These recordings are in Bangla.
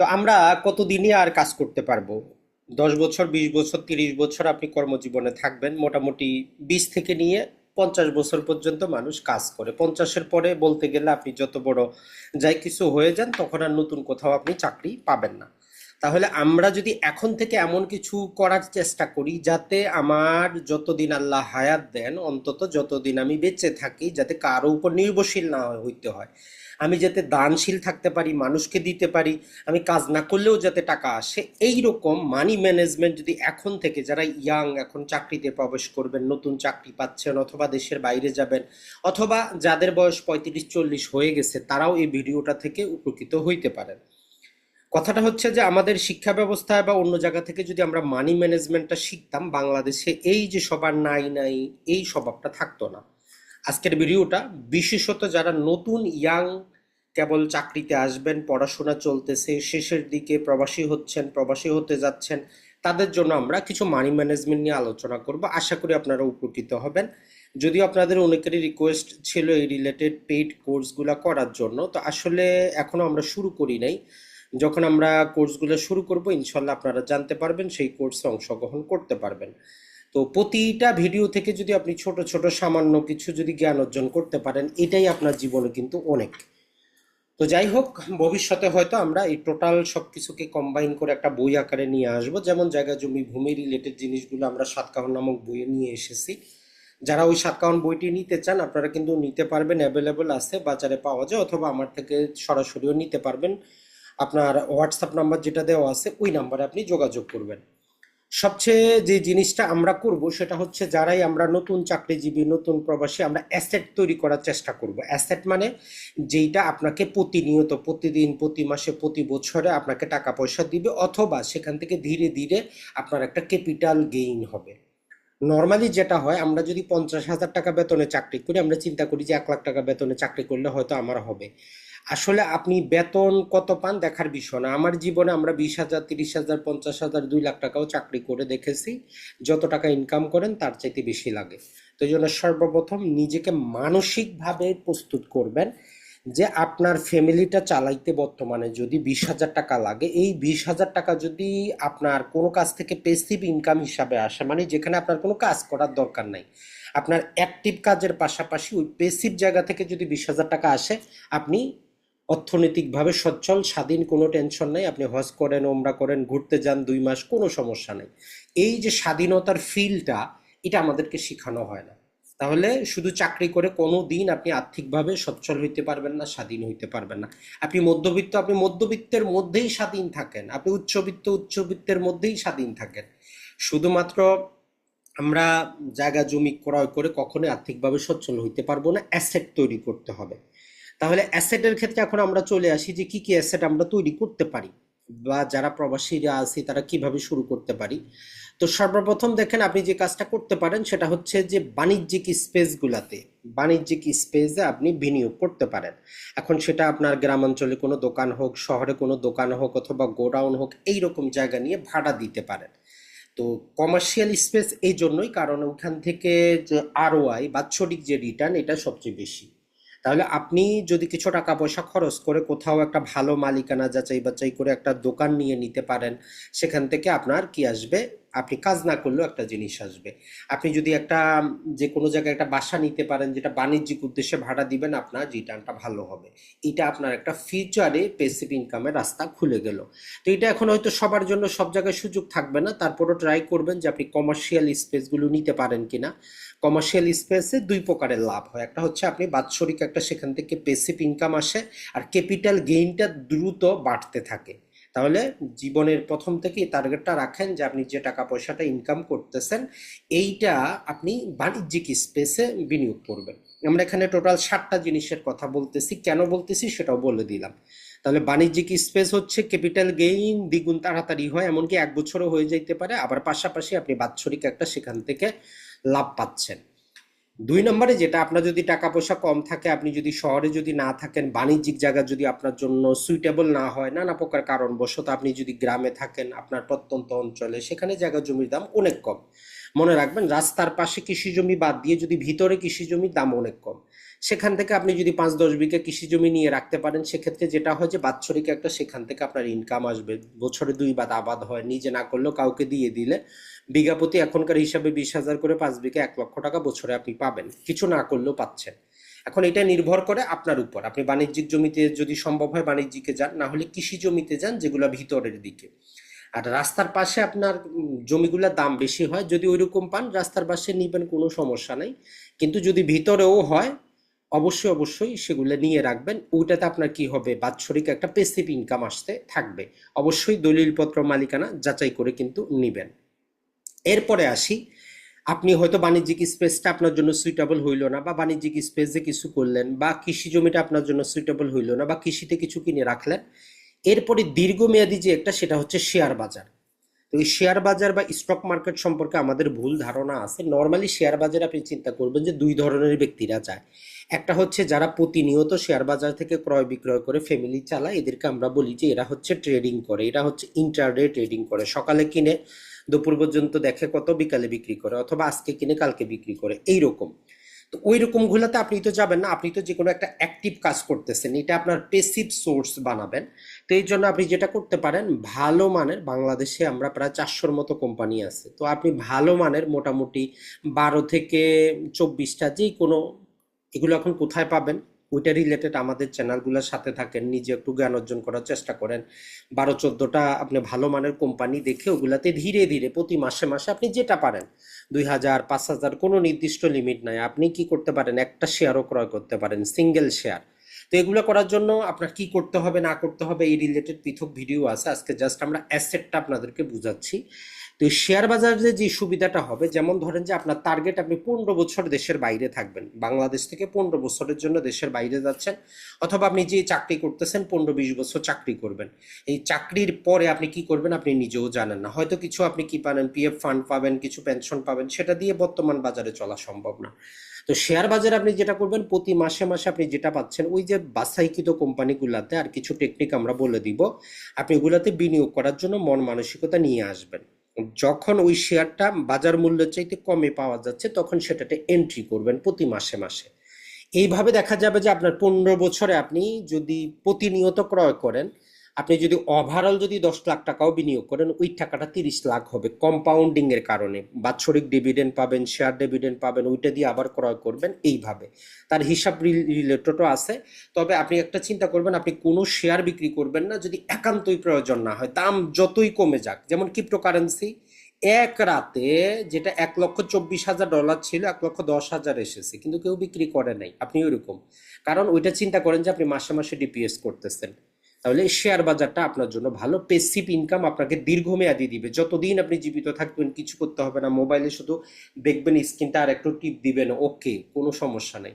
তো আমরা কতদিনই আর কাজ করতে পারব? দশ বছর, বিশ বছর, তিরিশ বছর আপনি কর্মজীবনে থাকবেন, মোটামুটি বিশ থেকে নিয়ে পঞ্চাশ বছর পর্যন্ত মানুষ কাজ করে। পঞ্চাশের পরে বলতে গেলে আপনি যত বড় যাই কিছু হয়ে যান, তখন আর নতুন কোথাও আপনি চাকরি পাবেন না। তাহলে আমরা যদি এখন থেকে এমন কিছু করার চেষ্টা করি, যাতে আমার যতদিন আল্লাহ হায়াত দেন, অন্তত যতদিন আমি বেঁচে থাকি, যাতে কারও উপর নির্ভরশীল না হইতে হয়। আমি যাতে দানশীল থাকতে পারি, মানুষকে দিতে পারি, আমি কাজ না করলেও যাতে টাকা আসে এই রকম মানি ম্যানেজমেন্ট যদি এখন থেকে যারা ইয়াং এখন চাকরিতে প্রবেশ করবেন, নতুন চাকরি পাচ্ছেন অথবা দেশের বাইরে যাবেন অথবা যাদের বয়স পঁয়ত্রিশ, চল্লিশ হয়ে গেছে, তারাও এই ভিডিওটা থেকে উপকৃত হইতে পারেন। কথাটা হচ্ছে যে আমাদের শিক্ষা ব্যবস্থায় বা অন্য জায়গা থেকে যদি আমরা মানি ম্যানেজমেন্টটা শিখতাম, বাংলাদেশে এই যে সবার নাই নাই, এই স্বভাবটা থাকতো না। আজকের ভিডিওটা, বিশেষত যারা নতুন ইয়াং কেবল চাকরিতে আসবেন, পড়াশোনা চলতেছে, শেষের দিকে প্রবাসী হচ্ছেন, প্রবাসী হতে যাচ্ছেন, তাদের জন্য আমরা কিছু মানি ম্যানেজমেন্ট নিয়ে আলোচনা করব। আশা করি আপনারা উপকৃত হবেন। যদিও আপনাদের অনেকেরই রিকোয়েস্ট ছিল এই রিলেটেড পেইড কোর্সগুলো করার জন্য, তো আসলে এখনও আমরা শুরু করি নাই। যখন আমরা কোর্সগুলো শুরু করব, ইনশাল্লাহ আপনারা জানতে পারবেন, সেই কোর্সে অংশগ্রহণ করতে পারবেন। তো প্রতিটা ভিডিও থেকে যদি আপনি ছোট ছোট, সামান্য কিছু যদি জ্ঞান অর্জন করতে পারেন, এটাই আপনার জীবনে কিন্তু অনেক। তো যাই হোক ভবিষ্যতে হয়তো আমরা এই টোটাল সব কিছুকে কম্বাইন করে একটা বই আকারে নিয়ে আসব। যেমন জায়গা, জমি, ভূমি রিলেটেড জিনিসগুলো আমরা সাতকাহন নামক বইয়ে নিয়ে এসেছি। যারা ওই সাতকাহন বইটি নিতে চান, আপনারা কিন্তু নিতে পারবেন অ্যাভেলেবল আছে, বাজারে পাওয়া যায়, অথবা আমার থেকে সরাসরিও নিতে পারবেন। আপনার হোয়াটসঅ্যাপ নাম্বার যেটা দেওয়া আছে, ওই নাম্বারে আপনি যোগাযোগ করবেন। সবচেয়ে যে জিনিসটা আমরা করব সেটা হচ্ছে যারাই আমরা নতুন চাকরিজীবী, নতুন প্রবাসী, আমরা অ্যাসেট তৈরি করার চেষ্টা করব। অ্যাসেট মানে যেইটা আপনাকে প্রতিনিয়ত, প্রতিদিন, প্রতি মাসে, প্রতি বছরে আপনাকে টাকা পয়সা দিবে অথবা সেখান থেকে ধীরে ধীরে আপনার একটা ক্যাপিটাল গেইন হবে। নর্মালি যেটা হয়, আমরা যদি পঞ্চাশ হাজার টাকা বেতনে চাকরি করি, আমরা চিন্তা করি যে এক লাখ টাকা বেতনে চাকরি করলে হয়তো আমার হবে। আসলে আপনি বেতন কত পান দেখার বিষয় না। আমার জীবনে আমরা বিশ হাজার, তিরিশ হাজার, পঞ্চাশ হাজার, দুই লাখ টাকাও চাকরি করে দেখেছি। যত টাকা ইনকাম করেন তার চাইতে বেশি লাগে। তো জন্য সর্বপ্রথম নিজেকে মানসিকভাবে প্রস্তুত করবেন যে আপনার ফ্যামিলিটা চালাইতে বর্তমানে যদি বিশ হাজার টাকা লাগে, এই বিশ হাজার টাকা যদি আপনার কোনো কাজ থেকে পেসিভ ইনকাম হিসাবে আসে মানে যেখানে আপনার কোনো কাজ করার দরকার নাই, আপনার অ্যাক্টিভ কাজের পাশাপাশি ওই পেসিভ জায়গা থেকে যদি বিশ হাজার টাকা আসে, আপনি অর্থনৈতিকভাবে সচ্ছল, স্বাধীন কোনো টেনশন নাই। আপনি হজ করেন ওমরা করেন, ঘুরতে যান, দুই মাস, কোনো সমস্যা নেই। এই যে স্বাধীনতার ফিলটা এটা আমাদেরকে শেখানো হয় না। তাহলে শুধু চাকরি করে কোনো দিন আপনি আর্থিকভাবে সচ্ছল হইতে পারবেন না, স্বাধীন হইতে পারবেন না। আপনি মধ্যবিত্ত, আপনি মধ্যবিত্তের মধ্যেই স্বাধীন থাকেন। আপনি উচ্চবিত্ত, উচ্চবিত্তের মধ্যেই স্বাধীন থাকেন। শুধুমাত্র আমরা জায়গা জমি ক্রয় করে কখনোই আর্থিকভাবে সচ্ছল হইতে পারব না অ্যাসেট তৈরি করতে হবে। তাহলে অ্যাসেটের ক্ষেত্রে এখন আমরা চলে আসি যে কি কি অ্যাসেট আমরা তৈরি করতে পারি বা যারা প্রবাসীরা আছি তারা কীভাবে শুরু করতে পারি। তো সর্বপ্রথম দেখেন আপনি যে কাজটা করতে পারেন সেটা হচ্ছে যে বাণিজ্যিক স্পেসগুলাতে বাণিজ্যিক স্পেসে আপনি বিনিয়োগ করতে পারেন। এখন সেটা আপনার গ্রামাঞ্চলে কোনো দোকান হোক, শহরে কোনো দোকান হোক অথবা গোডাউন হোক এই রকম জায়গা নিয়ে ভাড়া দিতে পারেন। তো কমার্শিয়াল স্পেস এই জন্যই, কারণ ওখান থেকে যে আরওআই বাৎসরিক যে রিটার্ন এটা সবচেয়ে বেশি। তাহলে আপনি যদি কিছু টাকা পয়সা খরচ করে কোথাও একটা ভালো মালিকানা যাচাই বাছাই করে একটা দোকান নিয়ে নিতে পারেন, সেখান থেকে আপনার কি আসবে? আপনি কাজ না করলেও একটা জিনিস আসবে। আপনি যদি একটা যে কোনো জায়গায় একটা বাসা নিতে পারেন, যেটা বাণিজ্যিক উদ্দেশ্যে ভাড়া দিবেন আপনার, রিটার্নটা ভালো হবে। এটা আপনার একটা ফিউচারে পেসিভ ইনকামের রাস্তা খুলে গেল। তো এটা এখন হয়তো সবার জন্য সব জায়গায় সুযোগ থাকবে না। তারপরও ট্রাই করবেন যে আপনি কমার্শিয়াল স্পেসগুলো নিতে পারেন কিনা। কমার্শিয়াল স্পেসে দুই প্রকারের লাভ হয়। একটা হচ্ছে আপনি বাৎসরিক একটা সেখান থেকে পেসিভ ইনকাম আসে, আর ক্যাপিটাল গেইনটা দ্রুত বাড়তে থাকে। তাহলে জীবনের প্রথম থেকেই টার্গেটটা রাখেন যে আপনি যে টাকা পয়সাটা ইনকাম করতেছেন, এইটা আপনি বাণিজ্যিক স্পেসে বিনিয়োগ করবেন। আমরা এখানে টোটাল ষাটটা জিনিসের কথা বলতেছি, কেন বলতেছি সেটাও বলে দিলাম। তাহলে বাণিজ্যিক স্পেস হচ্ছে ক্যাপিটাল গেইন দ্বিগুণ তাড়াতাড়ি হয়, এমনকি এক বছরও হয়ে যাইতে পারে, আবার পাশাপাশি আপনি বাৎসরিক একটা সেখান থেকে লাভ পাচ্ছেন। দুই নম্বরে যেটা আপনার যদি টাকা পয়সা কম থাকে, আপনি যদি শহরে যদি না থাকেন, বাণিজ্যিক জায়গা যদি আপনার জন্য সুইটেবল না হয়, নানা প্রকার কারণবশত আপনি যদি গ্রামে থাকেন, আপনার প্রত্যন্ত অঞ্চলে, সেখানে জায়গা জমির দাম অনেক কম। মনে রাখবেন, রাস্তার পাশে কৃষি জমি বাদ দিয়ে যদি ভিতরে কৃষি জমির দাম অনেক কম, সেখান থেকে আপনি যদি পাঁচ দশ বিঘা কৃষি জমি নিয়ে রাখতে পারেন, সেক্ষেত্রে যেটা হয় যে বাৎসরিক একটা সেখান থেকে আপনার ইনকাম আসবে। বছরে দুই বাদ আবাদ হয়, নিজে না করলেও কাউকে দিয়ে দিলে বিঘা প্রতি এখনকার হিসাবে বিশ হাজার করে পাঁচ বিঘা এক লক্ষ টাকা বছরে আপনি পাবেন, কিছু না করলেও পাচ্ছেন। এখন এটা নির্ভর করে আপনার উপর। আপনি বাণিজ্যিক জমিতে যদি সম্ভব হয় বাণিজ্যিকে যান, না হলে কৃষি জমিতে যান যেগুলো ভিতরের দিকে। আর রাস্তার পাশে আপনার জমিগুলোর দাম বেশি হয়, যদি ওইরকম পান, রাস্তার পাশে নিবেন কোনো সমস্যা নাই। কিন্তু যদি ভিতরেও হয়, অবশ্যই অবশ্যই সেগুলো নিয়ে রাখবেন। ওইটাতে আপনার কি হবে, বাৎসরিক একটা পেসিভ ইনকাম আসতে থাকবে। অবশ্যই দলিলপত্র মালিকানা যাচাই করে কিন্তু নিবেন। এরপরে আসি, আপনি হয়তো বাণিজ্যিক স্পেসটা আপনার জন্য সুইটেবল হইল না, বা বাণিজ্যিক স্পেসে কিছু করলেন, বা কৃষি জমিটা আপনার জন্য সুইটেবল হইল না, বা কৃষিতে কিছু কিনে রাখলেন এরপরে দীর্ঘমেয়াদী যে একটা সেটা হচ্ছে শেয়ার বাজার। তো এই শেয়ার বাজার বা স্টক মার্কেট সম্পর্কে আমাদের ভুল ধারণা আছে। নর্মালি শেয়ার বাজারে আপনি চিন্তা করবেন যে দুই ধরনের ব্যক্তিরা যায়। একটা হচ্ছে যারা প্রতিনিয়ত শেয়ার বাজার থেকে ক্রয় বিক্রয় করে ফ্যামিলি চালায়। এদেরকে আমরা বলি যে এরা হচ্ছে ট্রেডিং করে, এরা হচ্ছে ইন্টারডে ট্রেডিং করে। সকালে কিনে, দুপুর পর্যন্ত দেখে কত বিকালে বিক্রি করে, অথবা আজকে কিনে, কালকে বিক্রি করে। এই রকম তো ওই রকম গুলাতে আপনি তো যাবেন না, আপনি তো যে কোনো একটা অ্যাক্টিভ কাজ করতেছেন, এটা আপনার পেসিভ সোর্স বানাবেন। তো এই জন্য আপনি যেটা করতে পারেন, ভালো মানের, বাংলাদেশে আমরা প্রায় চারশোর মতো কোম্পানি আছে, তো আপনি ভালো মানের মোটামুটি বারো থেকে চব্বিশটা যেই কোনো এগুলো এখন কোথায় পাবেন? ওইটা রিলেটেড আমাদের চ্যানেলগুলোর সাথে থাকেন, নিজে একটু জ্ঞান অর্জন করার চেষ্টা করেন। বারো চোদ্দোটা আপনি ভালো মানের কোম্পানি দেখে ওগুলাতে ধীরে ধীরে প্রতি মাসে মাসে আপনি যেটা পারেন। দুই হাজার, পাঁচ হাজার কোনো নির্দিষ্ট লিমিট নাই। আপনি কি করতে পারেন? একটা শেয়ারও ক্রয় করতে পারেন সিঙ্গেল শেয়ার তো এগুলো করার জন্য আপনার কি করতে হবে, না করতে হবে, এই রিলেটেড পৃথক ভিডিও আছে। আজকে জাস্ট আমরা অ্যাসেটটা আপনাদেরকে বুঝাচ্ছি। তো শেয়ার বাজারে যে সুবিধাটা হবে, যেমন ধরেন যে আপনার টার্গেট আপনি পনেরো বছর দেশের বাইরে থাকবেন। বাংলাদেশ থেকে পনেরো বছরের জন্য দেশের বাইরে যাচ্ছেন, অথবা আপনি যে চাকরি করতেছেন, পনেরো বিশ বছর চাকরি করবেন। এই চাকরির পরে আপনি কি করবেন আপনি নিজেও জানেন না। হয়তো কিছু আপনি কি পাবেন পিএফ ফান্ড পাবেন, কিছু পেনশন পাবেন, সেটা দিয়ে বর্তমান বাজারে চলা সম্ভব না। তো শেয়ার বাজারে আপনি যেটা করবেন, প্রতি মাসে মাসে আপনি যেটা পাচ্ছেন, ওই যে বাছাইকৃত কোম্পানিগুলোতে আর কিছু টেকনিক আমরা বলে দিব। আপনি ওগুলাতে বিনিয়োগ করার জন্য মন মানসিকতা নিয়ে আসবেন। যখন ওই শেয়ারটা বাজার মূল্যের চাইতে কমে পাওয়া যাচ্ছে, তখন সেটাতে এন্ট্রি করবেন প্রতি মাসে মাসে। এইভাবে দেখা যাবে যে আপনার পনেরো বছরে আপনি যদি প্রতিনিয়ত ক্রয় করেন আপনি যদি ওভারঅল যদি দশ লাখ টাকাও বিনিয়োগ করেন, ওই টাকাটা তিরিশ লাখ হবে কম্পাউন্ডিং এর কারণে। বাৎসরিক ডিভিডেন্ড পাবেন শেয়ার ডিভিডেন্ড পাবেন, ওইটা দিয়ে আবার ক্রয় করবেন এইভাবে। তার হিসাব রিলেটেডও আছে। তবে আপনি একটা চিন্তা করবেন, আপনি কোনো শেয়ার বিক্রি করবেন না যদি একান্তই প্রয়োজন না হয়। দাম যতই কমে যাক, যেমন ক্রিপ্টোকারেন্সি এক রাতে যেটা এক লক্ষ চব্বিশ হাজার ডলার ছিল, এক লক্ষ দশ হাজার এসেছে, কিন্তু কেউ বিক্রি করে নাই। আপনি ওইরকম। কারণ ওইটা চিন্তা করেন যে আপনি মাসে মাসে ডিপিএস করতেছেন। তাহলে শেয়ার বাজারটা আপনার জন্য ভালো। পেসিভ ইনকাম আপনাকে দীর্ঘমেয়াদী দিবে। যতদিন আপনি জীবিত থাকবেন, কিছু করতে হবে না। মোবাইলে শুধু দেখবেন স্ক্রিনটা আর একটু টিপ দিবেন ওকে কোনো সমস্যা নেই।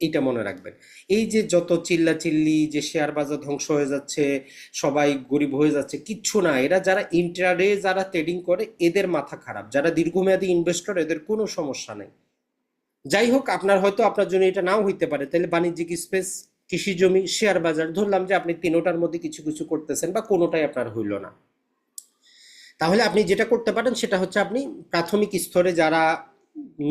এটা মনে রাখবেন। এই যে যত চিল্লা চিল্লি যে শেয়ার বাজার ধ্বংস হয়ে যাচ্ছে, সবাই গরিব হয়ে যাচ্ছে, কিচ্ছু না। এরা যারা ইন্টারডে যারা ট্রেডিং করে, এদের মাথা খারাপ। যারা দীর্ঘমেয়াদী ইনভেস্টর এদের কোনো সমস্যা নেই। যাই হোক, আপনার হয়তো আপনার জন্য এটা নাও হইতে পারে। তাহলে বাণিজ্যিক স্পেস কৃষি জমি শেয়ার বাজার, ধরলাম যে আপনি তিনোটার মধ্যে কিছু কিছু করতেছেন বা কোনোটাই আপনার হইল না। তাহলে আপনি যেটা করতে পারেন সেটা হচ্ছে আপনি প্রাথমিক স্তরে যারা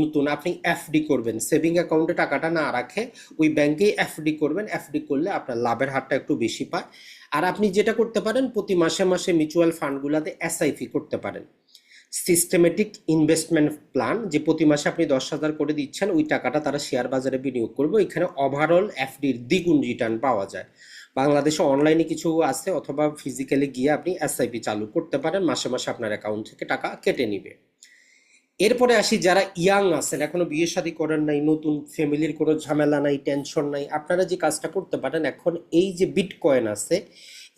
নতুন, আপনি এফডি করবেন সেভিং অ্যাকাউন্টে টাকাটা না রাখে, ওই ব্যাংকে এফডি করবেন এফডি করলে আপনার লাভের হারটা একটু বেশি পায়। আর আপনি যেটা করতে পারেন, প্রতি মাসে মাসে মিউচুয়াল ফান্ডগুলোতে এসআইপি করতে পারেন। সিস্টেমেটিক ইনভেস্টমেন্ট প্ল্যান যে প্রতি মাসে আপনি দশ হাজার করে দিচ্ছেন, ওই টাকাটা তারা শেয়ার বাজারে বিনিয়োগ করবে। এখানে ওভারঅল এফডির দ্বিগুণ রিটার্ন পাওয়া যায়। বাংলাদেশে অনলাইনে কিছু আছে, অথবা ফিজিক্যালি গিয়ে আপনি এসআইপি চালু করতে পারেন, মাসে মাসে আপনার অ্যাকাউন্ট থেকে টাকা কেটে নিবে। এরপরে আসি, যারা ইয়াং আছেন, এখনও বিয়ে শাদী করেন নাই, নতুন ফ্যামিলির কোনো ঝামেলা নাই টেনশন নাই, আপনারা যে কাজটা করতে পারেন, এখন এই যে বিটকয়েন আছে,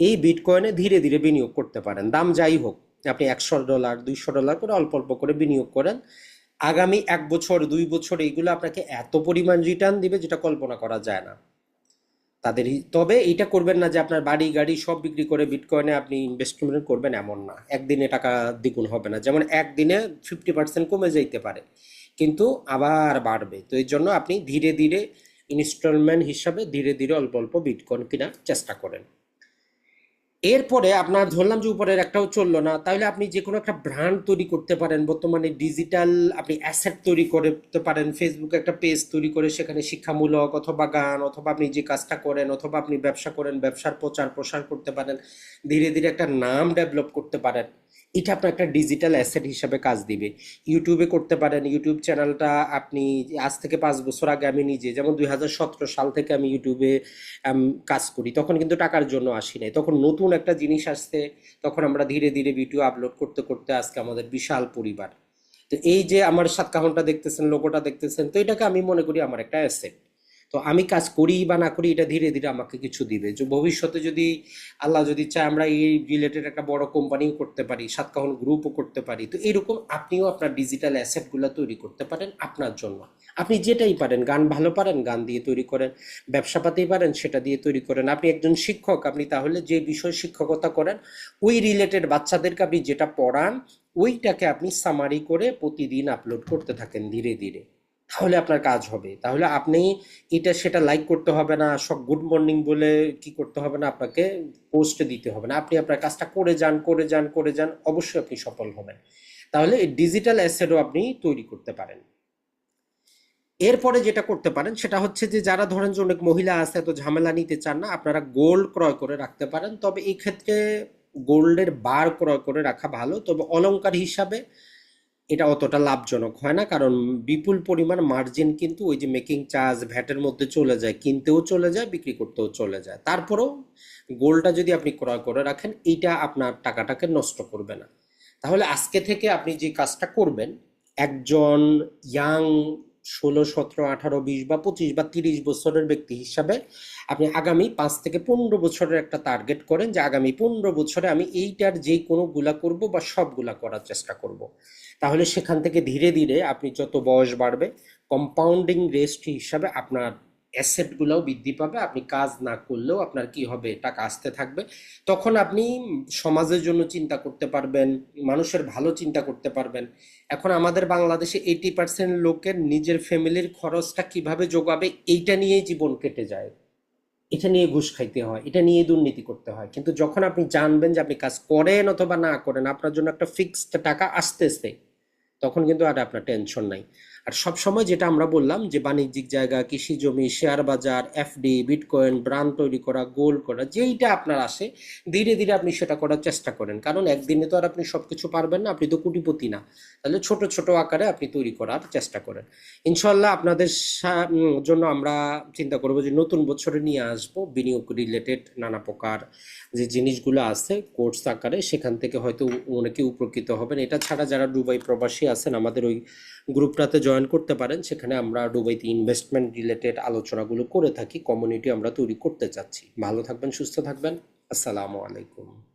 এই বিটকয়েনে ধীরে ধীরে বিনিয়োগ করতে পারেন, দাম যাই হোক। আপনি একশো ডলার, দুইশো ডলার করে অল্প অল্প করে বিনিয়োগ করেন। আগামী এক বছর, দুই বছর এইগুলো আপনাকে এত পরিমাণ রিটার্ন দিবে যেটা কল্পনা করা যায় না। তাদের তবে এটা করবেন না যে আপনার বাড়ি, গাড়ি সব বিক্রি করে বিটকয়েনে আপনি ইনভেস্টমেন্ট করবেন এমন না। একদিনে টাকা দ্বিগুণ হবে না। যেমন একদিনে ফিফটি পার্সেন্ট কমে যাইতে পারে। কিন্তু আবার বাড়বে। তো এই জন্য আপনি ধীরে ধীরে ইনস্টলমেন্ট হিসাবে ধীরে ধীরে অল্প অল্প বিটকয়েন কেনার চেষ্টা করেন। এরপরে আপনার ধরলাম যে উপরের একটাও চলল না, তাহলে আপনি যে কোনো একটা ব্র্যান্ড তৈরি করতে পারেন, বর্তমানে ডিজিটাল আপনি অ্যাসেট তৈরি করতে পারেন ফেসবুকে একটা পেজ তৈরি করে সেখানে শিক্ষামূলক অথবা গান, অথবা আপনি যে কাজটা করেন, অথবা আপনি ব্যবসা করেন, ব্যবসার প্রচার প্রসার করতে পারেন, ধীরে ধীরে একটা নাম ডেভেলপ করতে পারেন। এটা আপনার একটা ডিজিটাল অ্যাসেট হিসাবে কাজ দিবে। ইউটিউবে করতে পারেন ইউটিউব চ্যানেলটা আপনি আজ থেকে পাঁচ বছর আগে আমি নিজে, যেমন দুই হাজার সতেরো সাল থেকে আমি ইউটিউবে কাজ করি। তখন কিন্তু টাকার জন্য আসি নাই। তখন নতুন একটা জিনিস আসছে, তখন আমরা ধীরে ধীরে ভিডিও আপলোড করতে করতে আজকে আমাদের বিশাল পরিবার। তো এই যে আমার সাতকাহনটা দেখতেছেন লোগোটা দেখতেছেন, তো এটাকে আমি মনে করি আমার একটা অ্যাসেট তো আমি কাজ করি বা না করি, এটা ধীরে ধীরে আমাকে কিছু দিবে। যে ভবিষ্যতে যদি আল্লাহ যদি চায়, আমরা এই রিলেটেড একটা বড় কোম্পানিও করতে পারি, সাতকাহন গ্রুপও করতে পারি। তো এরকম আপনিও আপনার ডিজিটাল অ্যাসেটগুলো তৈরি করতে পারেন আপনার জন্য। আপনি যেটাই পারেন, গান ভালো পারেন, গান দিয়ে তৈরি করেন। ব্যবসা পাতেই পারেন, সেটা দিয়ে তৈরি করেন। আপনি একজন শিক্ষক, আপনি তাহলে যে বিষয় শিক্ষকতা করেন, ওই রিলেটেড বাচ্চাদেরকে আপনি যেটা পড়ান, ওইটাকে আপনি সামারি করে প্রতিদিন আপলোড করতে থাকেন ধীরে ধীরে। তাহলে আপনার কাজ হবে। তাহলে আপনি এটা সেটা লাইক করতে হবে না, সব গুড মর্নিং বলে কি করতে হবে না, আপনাকে পোস্ট দিতে হবে না। আপনি আপনার কাজটা করে যান করে যান করে যান, অবশ্যই আপনি সফল হবেন। তাহলে ডিজিটাল অ্যাসেটও আপনি তৈরি করতে পারেন। এরপরে যেটা করতে পারেন, সেটা হচ্ছে যে যারা ধরেন যে অনেক মহিলা আছে, এত ঝামেলা নিতে চান না, আপনারা গোল্ড ক্রয় করে রাখতে পারেন। তবে এই ক্ষেত্রে গোল্ডের বার ক্রয় করে রাখা ভালো। তবে অলংকার হিসাবে এটা অতটা লাভজনক হয় না, কারণ বিপুল পরিমাণ মার্জিন কিন্তু ওই যে মেকিং চার্জ ভ্যাটের মধ্যে চলে যায়, কিনতেও চলে যায়, বিক্রি করতেও চলে যায়। তারপরেও গোলটা যদি আপনি ক্রয় করে রাখেন, এইটা আপনার টাকাটাকে নষ্ট করবে না। তাহলে আজকে থেকে আপনি যে কাজটা করবেন, একজন ইয়াং ষোলো, সতেরো, আঠারো, বিশ বা পঁচিশ বা তিরিশ বছরের ব্যক্তি হিসাবে আপনি আগামী পাঁচ থেকে পনেরো বছরের একটা টার্গেট করেন যে আগামী পনেরো বছরে আমি এইটার যে কোনো গুলা করব বা সবগুলা করার চেষ্টা করব। তাহলে সেখান থেকে ধীরে ধীরে আপনি যত বয়স বাড়বে কম্পাউন্ডিং রেস্ট হিসাবে আপনার অ্যাসেটগুলোও বৃদ্ধি পাবে, আপনি কাজ না করলেও আপনার কি হবে, টাকা আসতে থাকবে। তখন আপনি সমাজের জন্য চিন্তা করতে পারবেন, মানুষের ভালো চিন্তা করতে পারবেন। এখন আমাদের বাংলাদেশে এইটি পার্সেন্ট লোকের নিজের ফ্যামিলির খরচটা কীভাবে যোগাবে, এইটা নিয়েই জীবন কেটে যায়। এটা নিয়ে ঘুষ খাইতে হয়, এটা নিয়ে দুর্নীতি করতে হয়। কিন্তু যখন আপনি জানবেন যে আপনি কাজ করেন অথবা না করেন, আপনার জন্য একটা ফিক্সড টাকা আসতেছে, তখন কিন্তু আর আপনার টেনশন নাই। আর সব সময় যেটা আমরা বললাম যে বাণিজ্যিক জায়গা কৃষি জমি শেয়ার বাজার, এফডি, বিটকয়েন ব্রান্ড তৈরি করা, গোল্ড করা, যেইটা আপনার আসে, ধীরে ধীরে আপনি সেটা করার চেষ্টা করেন। কারণ একদিনে তো আর আপনি সব কিছু পারবেন না, আপনি তো কোটিপতি না। তাহলে ছোট ছোট আকারে আপনি তৈরি করার চেষ্টা করেন। ইনশাল্লাহ আপনাদের জন্য আমরা চিন্তা করব যে নতুন বছরে নিয়ে আসব বিনিয়োগ রিলেটেড নানা প্রকার যে জিনিসগুলো আছে, কোর্স আকারে সেখান থেকে হয়তো অনেকে উপকৃত হবেন। এটা ছাড়া যারা দুবাই প্রবাসী আছেন, আমাদের ওই গ্রুপটাতে জয়েন করতে পারেন। সেখানে আমরা দুবাইতে ইনভেস্টমেন্ট রিলেটেড আলোচনাগুলো করে থাকি। কমিউনিটি আমরা তৈরি করতে চাচ্ছি। ভালো থাকবেন, সুস্থ থাকবেন। আসসালামু আলাইকুম।